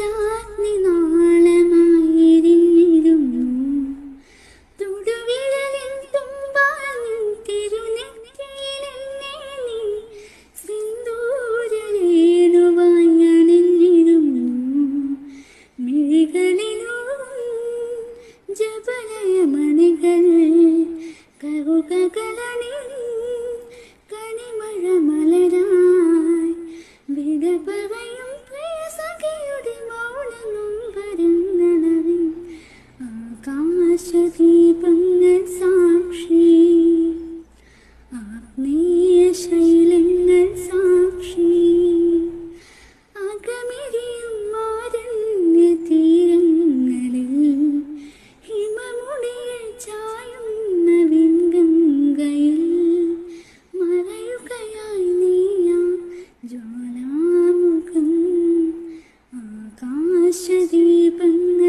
പഞ്ചാഗ്നി നാളമായിരിക്കുന്നു തൊടുവിരലിൻ തുമ്പാൽ തിരുനെറ്റിയിലെന്നെ നീ സിന്ദൂരരേണുവായി അണിഞ്ഞിരുന്നു. മിഴികളിലും ജപലയമണികൾ കറുകകളണിൽ ആകാശദീപങ്ങൾ സാക്ഷി. ആത്മീയ ശൈലങ്ങൾ സാക്ഷി. അകമിരിയും തീരങ്ങളിൽ ഹിമമുടിയിൽ ചായുന്ന വെങ്കങ്കയിൽ മറയുകയായി നീയ ജ്വാലാമുഖം. ആകാശദീപങ്ങൾ